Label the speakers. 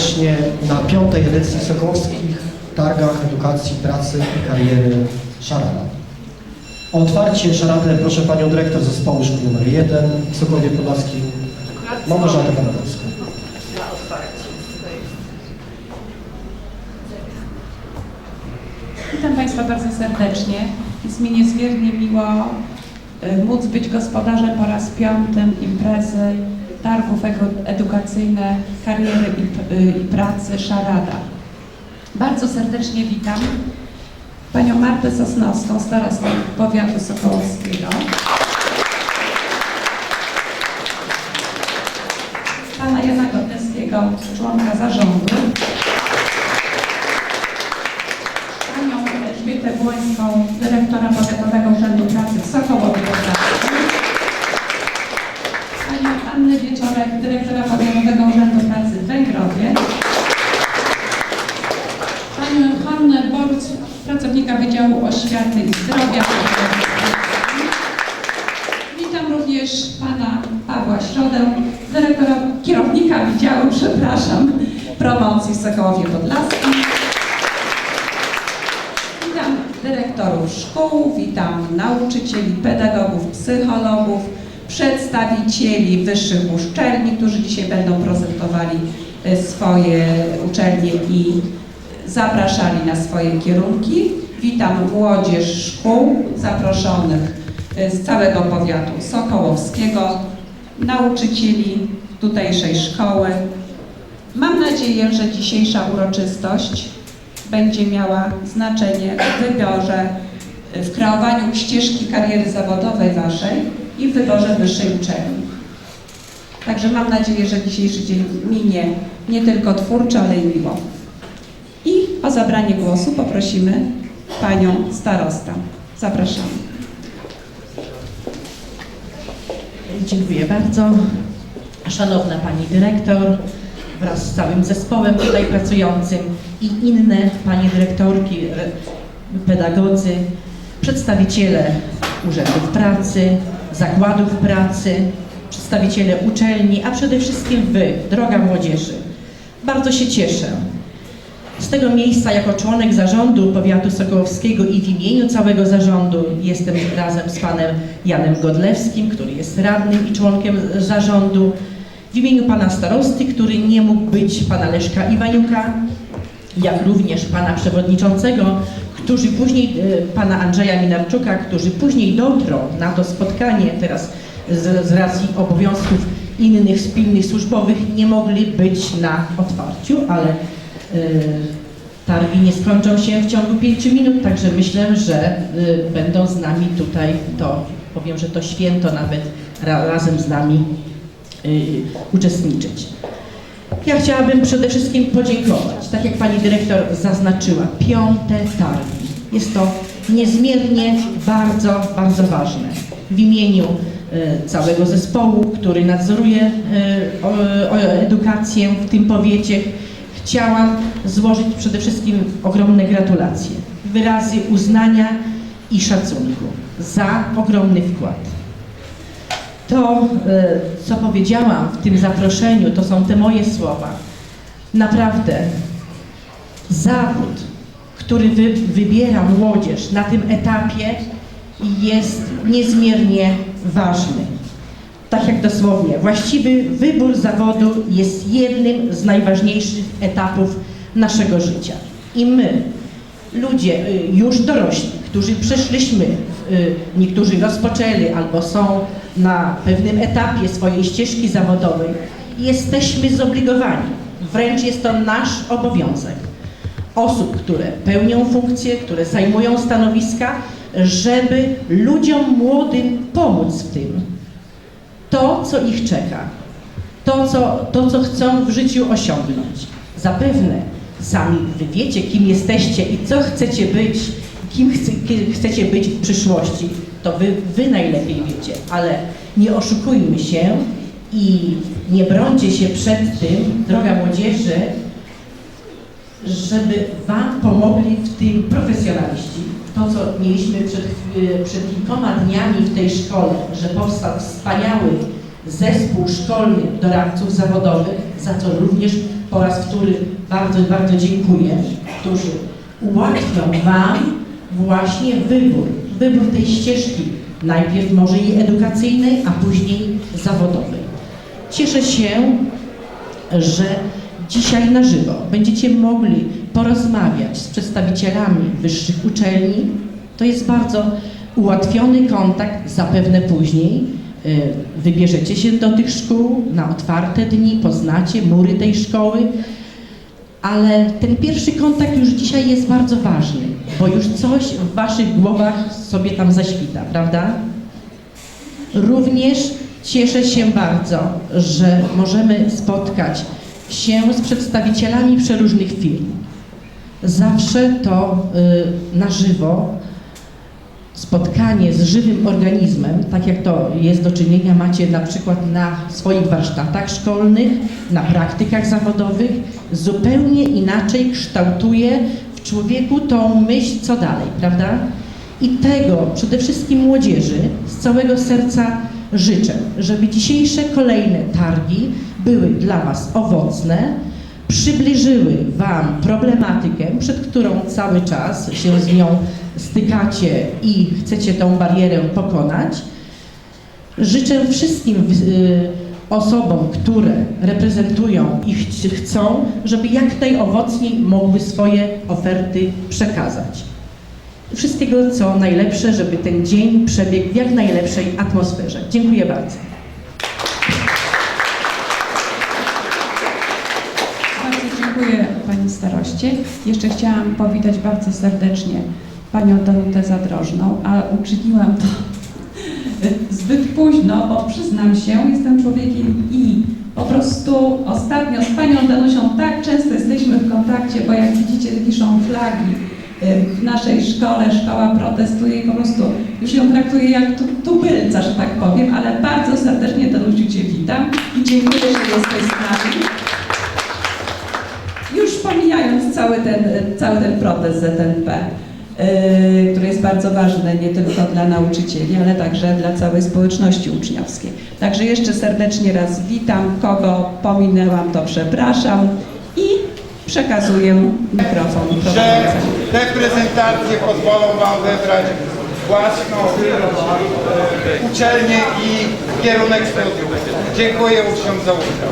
Speaker 1: serdecznie na piątej edycji Sokołowskich Targach Edukacji, Pracy i Kariery Szarada. O otwarcie szaradę proszę Panią Dyrektor Zespołu Szkół nr 1 w Sokołowie Podlaskim, Małgorzatę Panowską.
Speaker 2: Witam Państwa bardzo serdecznie. Jest mi niezmiernie miło y, móc być gospodarzem po raz piątym imprezy targów edukacyjne kariery i, y, i pracy Szarada. Bardzo serdecznie witam Panią Martę Sosnowską, starostę powiatu sokołowskiego. Pana Jana Godleskiego, członka zarządu. Panią Elżbietę Błońską, dyrektora Powiatowego Urzędu Pracy w Sokołowie Podlaskim. Panią Annę Wieczorek, dyrektora Powiatowego Urzędu Pracy w Węgrowie. Panią Hannę Borc, pracownika Wydziału Oświaty i Zdrowia. Witam również pana Pawła Środę, dyrektora, kierownika Wydziału, przepraszam, promocji w Sokołowie Podlaskim. Witam dyrektorów szkół, witam nauczycieli, pedagogów, psychologów, przedstawicieli wyższych uczelni, którzy dzisiaj będą prezentowali e, swoje uczelnie i zapraszali na swoje kierunki. Witam młodzież szkół zaproszonych z całego powiatu sokołowskiego, nauczycieli tutejszej szkoły. Mam nadzieję, że dzisiejsza uroczystość będzie miała znaczenie w wyborze, w kreowaniu ścieżki kariery zawodowej Waszej i w wyborze wyższej uczelni. Także mam nadzieję, że dzisiejszy dzień minie nie tylko twórczo, ale i miło. I o zabranie głosu poprosimy Panią Starostę. Zapraszamy.
Speaker 3: Dziękuję bardzo. Szanowna Pani Dyrektor wraz z całym zespołem tutaj pracującym i inne Panie Dyrektorki, re- pedagodzy, przedstawiciele urzędów pracy, zakładów pracy, przedstawiciele uczelni, a przede wszystkim Wy, droga młodzieży. Bardzo się cieszę, z tego miejsca jako członek zarządu powiatu sokołowskiego i w imieniu całego zarządu jestem razem z panem Janem Godlewskim, który jest radnym i członkiem zarządu, w imieniu pana starosty, który nie mógł być, pana Leszka Iwaniuka, jak również pana przewodniczącego, którzy później, e, pana Andrzeja Minarczuka, którzy później dotrą na to spotkanie teraz z, z racji obowiązków innych spilnych służbowych nie mogli być na otwarciu, ale targi nie skończą się w ciągu pięciu minut, także myślę, że e, będą z nami tutaj to, powiem, że to święto nawet ra, razem z nami e, uczestniczyć. Ja chciałabym przede wszystkim podziękować, tak jak Pani Dyrektor zaznaczyła, piąte targi. Jest to niezmiernie bardzo, bardzo ważne. W imieniu całego zespołu, który nadzoruje edukację w tym powiecie, chciałam złożyć przede wszystkim ogromne gratulacje, wyrazy uznania i szacunku za ogromny wkład. To, e, co powiedziałam w tym zaproszeniu, to są te moje słowa. Naprawdę zawód, który wy, wybiera młodzież na tym etapie jest niezmiernie ważny. Tak jak dosłownie, właściwy wybór zawodu jest jednym z najważniejszych etapów naszego życia. I my, ludzie y, już dorośli, którzy przeszliśmy, y, niektórzy rozpoczęli albo są na pewnym etapie swojej ścieżki zawodowej, jesteśmy zobligowani, wręcz jest to nasz obowiązek, osób, które pełnią funkcje, które zajmują stanowiska, żeby ludziom młodym pomóc w tym. To, co ich czeka, to co, to, co chcą w życiu osiągnąć. Zapewne sami wy wiecie, kim jesteście i co chcecie być, kim chce, chcecie być w przyszłości. To wy, wy najlepiej wiecie, ale nie oszukujmy się i nie brońcie się przed tym, droga młodzieży, żeby Wam pomogli w tym profesjonaliści. To, co mieliśmy przed, przed kilkoma dniami w tej szkole, że powstał wspaniały zespół szkolny doradców zawodowych, za co również po raz wtóry bardzo, bardzo dziękuję, którzy ułatwią Wam właśnie wybór, wybór tej ścieżki, najpierw może i edukacyjnej, a później zawodowej. Cieszę się, że dzisiaj na żywo będziecie mogli porozmawiać z przedstawicielami wyższych uczelni. To jest bardzo ułatwiony kontakt, zapewne później y, wybierzecie się do tych szkół na otwarte dni, poznacie mury tej szkoły, ale ten pierwszy kontakt już dzisiaj jest bardzo ważny, bo już coś w waszych głowach sobie tam zaświta, prawda? Również cieszę się bardzo, że możemy spotkać się z przedstawicielami przeróżnych firm. Zawsze to y, na żywo spotkanie z żywym organizmem, tak jak to jest do czynienia macie na przykład na swoich warsztatach szkolnych, na praktykach zawodowych, zupełnie inaczej kształtuje w człowieku tą myśl, co dalej, prawda? I tego przede wszystkim młodzieży z całego serca życzę, żeby dzisiejsze kolejne targi były dla Was owocne, przybliżyły Wam problematykę, przed którą cały czas się z nią stykacie i chcecie tą barierę pokonać. Życzę wszystkim y, osobom, które reprezentują i ch- chcą, żeby jak najowocniej mogły swoje oferty przekazać. Wszystkiego co najlepsze, żeby ten dzień przebiegł w jak najlepszej atmosferze. Dziękuję. Bardzo
Speaker 2: Pani Staroście. Jeszcze chciałam powitać bardzo serdecznie Panią Danutę Zadrożną, a uczyniłam to zbyt późno, bo przyznam się, jestem człowiekiem i po prostu ostatnio z Panią Danusią tak często jesteśmy w kontakcie, bo jak widzicie wiszą flagi y, w naszej szkole, szkoła protestuje i po prostu już ją traktuję jak tu, tubylca, że tak powiem, ale bardzo serdecznie Danusiu Cię witam i dziękuję, że jesteś z nami. Już pomijając cały ten, cały ten protest ZNP, yy, który jest bardzo ważny nie tylko dla nauczycieli, ale także dla całej społeczności uczniowskiej. Także jeszcze serdecznie raz witam. Kogo pominęłam, to przepraszam i przekazuję mikrofon
Speaker 4: że te prezentacje pozwolą Wam wybrać własną e, uczelnię i kierunek studiów. Dziękuję uczniom za udział.